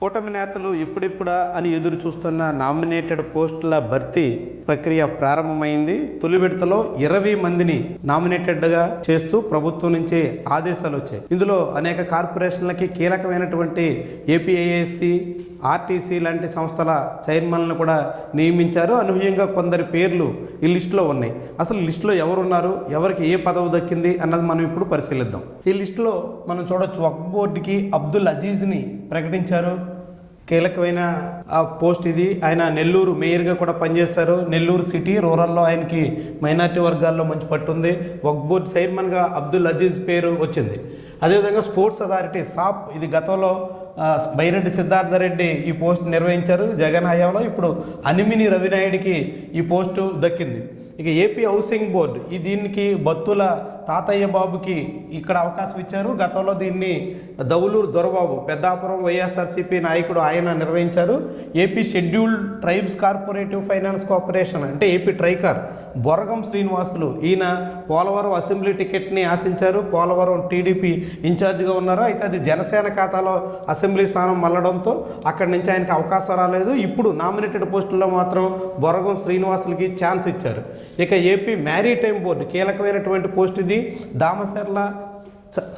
కూటమి నేతలు ఇప్పుడిప్పుడా అని ఎదురు చూస్తున్న నామినేటెడ్ పోస్టుల భర్తీ ప్రక్రియ ప్రారంభమైంది. తొలి విడతలో ఇరవై మందిని నామినేటెడ్గా చేస్తూ ప్రభుత్వం నుంచి ఆదేశాలు వచ్చాయి. ఇందులో అనేక కార్పొరేషన్లకి కీలకమైనటువంటి ఏపీఐఏసి ఆర్టీసీ లాంటి సంస్థల చైర్మన్లను కూడా నియమించారు. అనూహ్యంగా కొందరి పేర్లు ఈ లిస్టులో ఉన్నాయి. అసలు లిస్టులో ఎవరున్నారు? ఎవరికి ఏ పదవి దక్కింది? అన్నది మనం ఇప్పుడు పరిశీలిద్దాం. ఈ లిస్టులో మనం చూడొచ్చు వక్ఫ్ బోర్డుకి అబ్దుల్ అజీజ్ని ప్రకటించారు. కీలకమైన ఆ పోస్ట్ ఇది. ఆయన నెల్లూరు మేయర్గా కూడా పనిచేశారు. నెల్లూరు సిటీ రూరల్లో ఆయనకి మైనార్టీ వర్గాల్లో మంచి పట్టుంది వక్ఫ్ బోర్డు చైర్మన్గా అబ్దుల్ అజీజ్ పేరు వచ్చింది. అదేవిధంగా స్పోర్ట్స్ అథారిటీ సాప్ ఇది గతంలో బైరెడ్డి సిద్ధార్థ రెడ్డి ఈ పోస్ట్ నిర్వహించారు. జగన్ హయాంలో ఇప్పుడు అనిమిని రవినాయుడికి ఈ పోస్టు దక్కింది. ఇక ఏపీ హౌసింగ్ బోర్డు ఈ దీనికి బత్తుల తాతయ్య బాబుకి ఇక్కడ అవకాశం ఇచ్చారు. గతంలో దీన్ని దౌలూరు దొరబాబు పెద్దాపురం వైఎస్ఆర్సీపీ నాయకుడు ఆయన నిర్వహించారు. AP scheduled tribes corporative finance corporation అంటే ఏపీ ట్రైకర్ బొరగం శ్రీనివాసులు. ఈయన పోలవరం అసెంబ్లీ టికెట్ని ఆశించారు. పోలవరం టీడీపీ ఇన్ఛార్జ్గా ఉన్నారు. అయితే అది జనసేన ఖాతాలో అసెంబ్లీ స్థానం మళ్ళడంతో అక్కడి నుంచి ఆయనకు అవకాశం రాలేదు. ఇప్పుడు నామినేటెడ్ పోస్టుల్లో మాత్రం బొరగం శ్రీనివాసులకి ఛాన్స్ ఇచ్చారు. ఇక ఏపీ మ్యారీటైమ్ బోర్డు కీలకమైనటువంటి పోస్ట్ ఇది. దామసర్ల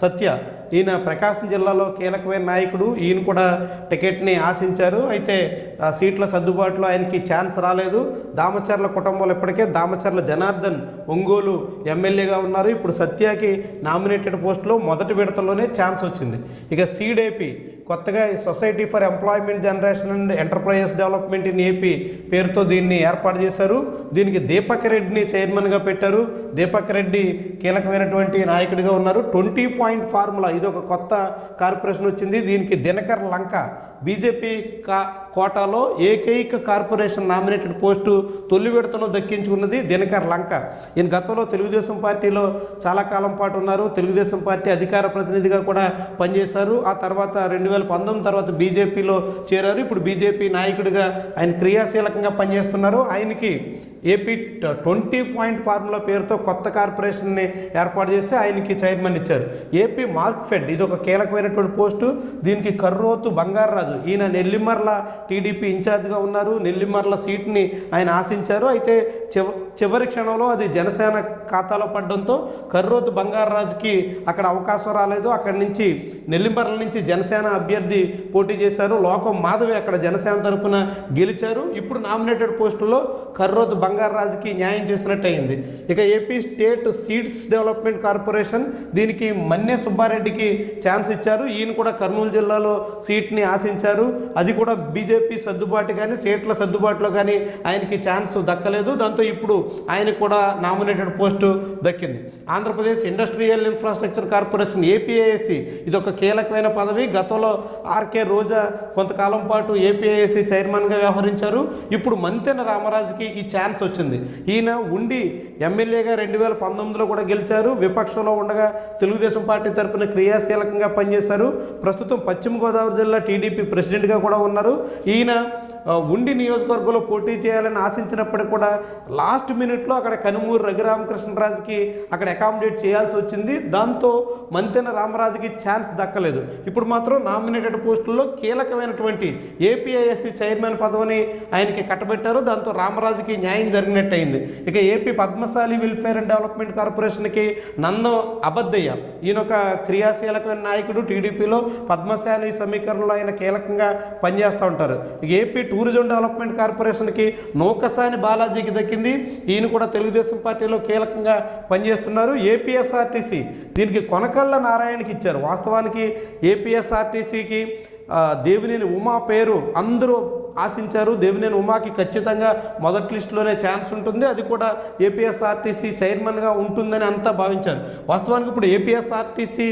సత్య. ఈయన ప్రకాశం జిల్లాలో కీలకమైన నాయకుడు. ఈయన కూడా టికెట్ని ఆశించారు. అయితే ఆ సీట్ల సర్దుబాటులో ఆయనకి ఛాన్స్ రాలేదు. దామచర్ల కుటుంబంలో ఇప్పటికే దామచర్ల జనార్దన్ ఒంగోలు ఎమ్మెల్యేగా ఉన్నారు. ఇప్పుడు సత్యకి నామినేటెడ్ పోస్టులో మొదటి విడతలోనే ఛాన్స్ వచ్చింది. ఇక సీడేపీ కొత్తగా ఈ society for employment generation and enterprises development in AP పేరుతో దీన్ని ఏర్పాటు చేశారు. దీనికి దీపక్ రెడ్డిని చైర్మన్గా పెట్టారు. దీపక్ రెడ్డి కీలకమైనటువంటి నాయకుడిగా ఉన్నారు. ట్వంటీ పాయింట్ ఫార్ములా ఇది ఒక కొత్త కార్పొరేషన్ వచ్చింది. దీనికి దినకర్ లంక బీజేపీ కా కోటాలో ఏకైక కార్పొరేషన్ నామినేటెడ్ పోస్టు తొలి విడతలో దక్కించుకున్నది దినకర్ లంక. ఈయన గతంలో తెలుగుదేశం పార్టీలో చాలా కాలం పాటు ఉన్నారు. తెలుగుదేశం పార్టీ అధికార ప్రతినిధిగా కూడా పనిచేశారు. ఆ తర్వాత రెండు వేల పంతొమ్మిది తర్వాత బీజేపీలో చేరారు. ఇప్పుడు బీజేపీ నాయకుడిగా ఆయన క్రియాశీలకంగా పనిచేస్తున్నారు. ఆయనకి ఏపీ ట్వంటీ పాయింట్ ఫార్ములా పేరుతో కొత్త కార్పొరేషన్ని ఏర్పాటు చేసి ఆయనకి చైర్మన్ ఇచ్చారు. ఏపీ మార్క్ ఫెడ్ ఇది ఒక కీలకమైనటువంటి పోస్టు. దీనికి కర్రోతు బంగారరాజు ఈయన నెల్లిమర్ల టీడీపీ ఇన్ఛార్జ్గా ఉన్నారు. నెల్లిమర్ల సీట్ని ఆయన ఆశించారు. అయితే చివ చివరి క్షణంలో అది జనసేన ఖాతాలో పడడంతో కర్రోతు బంగారరాజుకి అక్కడ అవకాశం రాలేదు. అక్కడి నుంచి నెల్లిమర్ల నుంచి జనసేన అభ్యర్థి పోటీ చేశారు. లోకం మాధవి అక్కడ జనసేన తరపున గెలిచారు. ఇప్పుడు నామినేటెడ్ పోస్టులో కర్రోతు బంగారరాజుకి న్యాయం చేసినట్టు అయింది ఇక AP state seeds development corporation దీనికి మన్నే సుబ్బారెడ్డికి ఛాన్స్ ఇచ్చారు. ఈయన కూడా కర్నూలు జిల్లాలో సీట్ని ఆశించారు. అది కూడా బీజేపీ సర్దుబాటు కానీ సీట్ల సర్దుబాటులో కానీ ఆయనకి ఛాన్స్ దక్కలేదు. దాంతో ఇప్పుడు ఆయనకు కూడా నామినేటెడ్ పోస్టు దక్కింది. Andhra Pradesh industrial infrastructure corporation APIIC ఇది ఒక కీలకమైన పదవి. గతంలో ఆర్కే రోజా కొంతకాలం పాటు ఏపీఐఎస్సి చైర్మన్గా వ్యవహరించారు. ఇప్పుడు మంతెన రామరాజుకి ఈ ఛాన్స్ వచ్చింది. ఈయన ఉండి ఎమ్మెల్యేగా రెండు వేల పంతొమ్మిదిలో కూడా గెలిచారు. విపక్షంలో ఉండగా తెలుగుదేశం పార్టీ తరపున క్రియాశీలకంగా పనిచేశారు. ప్రస్తుతం పశ్చిమ గోదావరి జిల్లా టీడీపీ ప్రెసిడెంట్గా కూడా ఉన్నారు. ఈయన ఉండి నియోజకవర్గంలో పోటీ చేయాలని ఆశించినప్పటికీ కూడా లాస్ట్ మినిట్లో అక్కడ కనుమూరు రఘురామకృష్ణరాజుకి అక్కడ అకామిడేట్ చేయాల్సి వచ్చింది. దాంతో మంతెన రామరాజుకి ఛాన్స్ దక్కలేదు. ఇప్పుడు మాత్రం నామినేటెడ్ పోస్టుల్లో కీలకమైనటువంటి ఏపీఐఎస్సి చైర్మన్ పదవిని ఆయనకి కట్టబెట్టారు. దాంతో రామరాజుకి న్యాయం జరిగినట్టు అయింది ఇక AP Padmasali welfare and development కార్పొరేషన్కి నన్ను అబద్దయ్య ఈయన ఒక క్రియాశీలకమైన నాయకుడు టీడీపీలో పద్మశాలి సమీకరణలో ఆయన కీలకంగా పనిచేస్తూ ఉంటారు. ఇక ఏపీ టూరిజం డెవలప్మెంట్ కార్పొరేషన్కి నౌకసాని బాలాజీకి దక్కింది. ఈయన కూడా తెలుగుదేశం పార్టీలో కీలకంగా పనిచేస్తున్నారు. ఏపీఎస్ఆర్టీసీ దీనికి కొనకళ్ళ నారాయణకి ఇచ్చారు. వాస్తవానికి ఏపీఎస్ఆర్టీసీకి దేవినేని ఉమా పేరు అందరూ ఆశించారు. దేవినేని ఉమాకి ఖచ్చితంగా మొదటి లిస్టులోనే ఛాన్స్ ఉంటుంది. అది కూడా ఏపీఎస్ఆర్టీసీ చైర్మన్గా ఉంటుందని అంతా భావించారు. వాస్తవానికి ఇప్పుడు ఏపీఎస్ఆర్టీసీ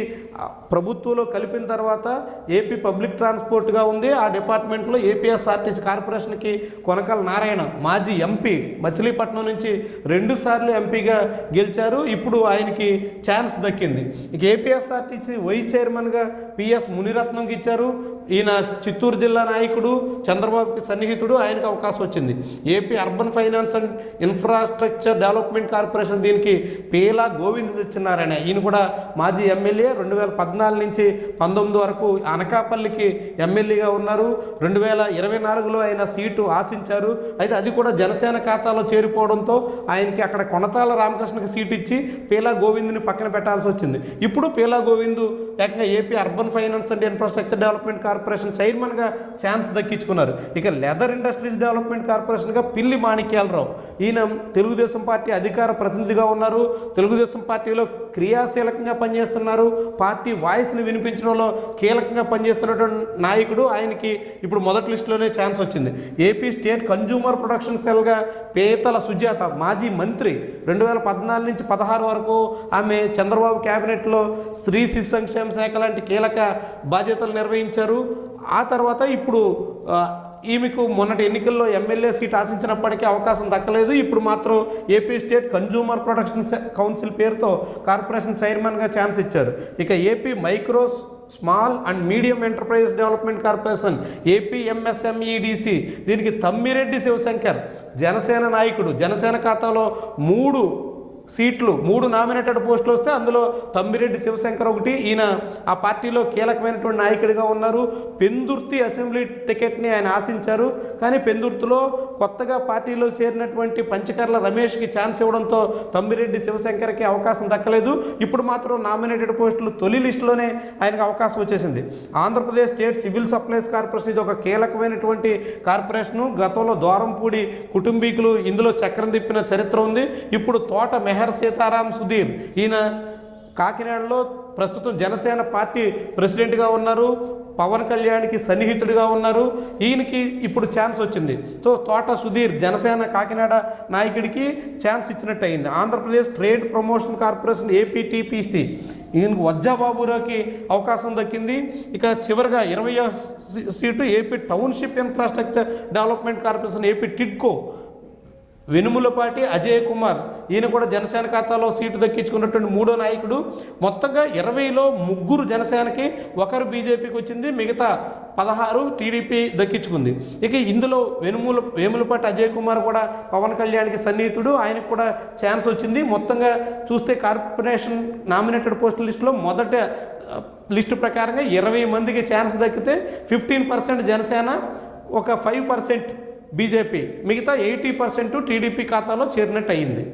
ప్రభుత్వంలో కలిపిన తర్వాత ఏపీ పబ్లిక్ ట్రాన్స్పోర్ట్గా ఉంది. ఆ డిపార్ట్మెంట్లో ఏపీఎస్ఆర్టీసీ కార్పొరేషన్కి కొనకల నారాయణ మాజీ ఎంపీ మచిలీపట్నం నుంచి రెండుసార్లు ఎంపీగా గెలిచారు. ఇప్పుడు ఆయనకి ఛాన్స్ దక్కింది. ఇక ఏపీఎస్ఆర్టీసీ వైస్ చైర్మన్గా పిఎస్ మునిరత్నంకి ఇచ్చారు. ఈయన చిత్తూరు జిల్లా నాయకుడు చంద్రబాబుకి సన్నిహితుడు ఆయనకు అవకాశం వచ్చింది. AP urban finance and infrastructure development corporation దీనికి పేలా గోవింద్ సత్యనారాయణ ఈయన కూడా మాజీ ఎమ్మెల్యే రెండు వేల పద్నాలుగు నుంచి పంతొమ్మిది వరకు అనకాపల్లికి ఎమ్మెల్యేగా ఉన్నారు. రెండు వేల ఇరవై నాలుగులో ఆయన సీటు ఆశించారు. అయితే అది కూడా జనసేన ఖాతాలో చేరిపోవడంతో ఆయనకి అక్కడ కొనతాల రామకృష్ణకి సీటు ఇచ్చి పీలా గోవింద్ని పక్కన పెట్టాల్సి వచ్చింది. ఇప్పుడు పీలా గోవిందు ఏకంగా AP urban finance and infrastructure development corporation చైర్మన్గా ఛాన్స్ దక్కించుకున్నారు. ఇక లెదర్ ఇండస్ట్రీస్ డెవలప్మెంట్ కార్పొరేషన్గా పిల్లి మాణిక్యాలరావు. ఈయన తెలుగుదేశం పార్టీ అధికార ప్రతినిధిగా ఉన్నారు. తెలుగుదేశం పార్టీలో క్రియాశీలకంగా పనిచేస్తున్నారు. పార్టీ వాయిస్ని వినిపించడంలో కీలకంగా పనిచేస్తున్నటువంటి నాయకుడు ఆయనకి ఇప్పుడు మొదటి లిస్టులోనే ఛాన్స్ వచ్చింది. ఏపీ స్టేట్ కన్జ్యూమర్ ప్రొడక్షన్ సెల్గా పేతల సుజాత మాజీ మంత్రి రెండు వేల పద్నాలుగు నుంచి పదహారు వరకు ఆమె చంద్రబాబు క్యాబినెట్లో స్త్రీ శిశు సంక్షేమ శాఖ లాంటి కీలక బాధ్యతలు నిర్వహించారు. ఆ తర్వాత ఇప్పుడు ఈమెకు మొన్నటి ఎన్నికల్లో ఎమ్మెల్యే సీట్ ఆశించినప్పటికీ అవకాశం దక్కలేదు. ఇప్పుడు మాత్రం AP state consumer production council పేరుతో కార్పొరేషన్ చైర్మన్గా ఛాన్స్ ఇచ్చారు. ఇక AP micros small and medium enterprise development corporation AP MSMEDC దీనికి తమ్మిరెడ్డి శివశంకర్ జనసేన నాయకుడు. జనసేన ఖాతాలో మూడు సీట్లు మూడు నామినేటెడ్ పోస్టులు వస్తే అందులో తమ్మిరెడ్డి శివశంకర్ ఒకటి. ఈయన ఆ పార్టీలో కీలకమైనటువంటి నాయకుడిగా ఉన్నారు. పెందుర్తి అసెంబ్లీ టికెట్ని ఆయన ఆశించారు. కానీ పెందుర్తిలో కొత్తగా పార్టీలో చేరినటువంటి పంచకర్ల రమేష్కి ఛాన్స్ ఇవ్వడంతో తమ్మిరెడ్డి శివశంకర్కి అవకాశం దక్కలేదు. ఇప్పుడు మాత్రం నామినేటెడ్ పోస్టులు తొలి లిస్టులోనే ఆయనకు అవకాశం వచ్చేసింది. Andhra Pradesh state civil supplies corporation ఇది ఒక కీలకమైనటువంటి కార్పొరేషను. గతంలో ద్వారంపూడి కుటుంబీకులు ఇందులో చక్రం తిప్పిన చరిత్ర ఉంది. ఇప్పుడు తోట మెహర్ సీతారాం సుధీర్. ఈయన కాకినాడలో ప్రస్తుతం జనసేన పార్టీ ప్రెసిడెంట్గా ఉన్నారు. పవన్ కళ్యాణ్కి సన్నిహితుడిగా ఉన్నారు. ఈయనకి ఇప్పుడు ఛాన్స్ వచ్చింది. సో తోట సుధీర్ జనసేన కాకినాడ నాయకుడికి ఛాన్స్ ఇచ్చినట్టు అయింది Andhra Pradesh trade promotion corporation APTPC. ఈయనకు వజ్జాబాబురావుకి అవకాశం దక్కింది. ఇక చివరిగా ఇరవై seat AP township infrastructure development corporation AP TIDCO Venumulapati Ajay Kumar. ఈయన కూడా జనసేన ఖాతాలో సీటు దక్కించుకున్నటువంటి మూడో నాయకుడు. మొత్తంగా ఇరవైలో ముగ్గురు జనసేనకి ఒకరు బీజేపీకి వచ్చింది. మిగతా పదహారు టీడీపీ దక్కించుకుంది. ఇక ఇందులో వెనుమూల వేములపాటి అజయ్ కుమార్ కూడా పవన్ కళ్యాణ్కి సన్నిహితుడు. ఆయనకు కూడా ఛాన్స్ వచ్చింది. మొత్తంగా చూస్తే కార్పొరేషన్ నామినేటెడ్ పోస్టుల లిస్టులో మొదట లిస్టు ప్రకారంగా ఇరవై మందికి ఛాన్స్ దక్కితే ఫిఫ్టీన్ పర్సెంట్ జనసేన ఒక ఫైవ్ పర్సెంట్ బీజేపీ మిగతా ఎయిటీ పర్సెంట్ టీడీపీ ఖాతాలో చేరినట్టు అయింది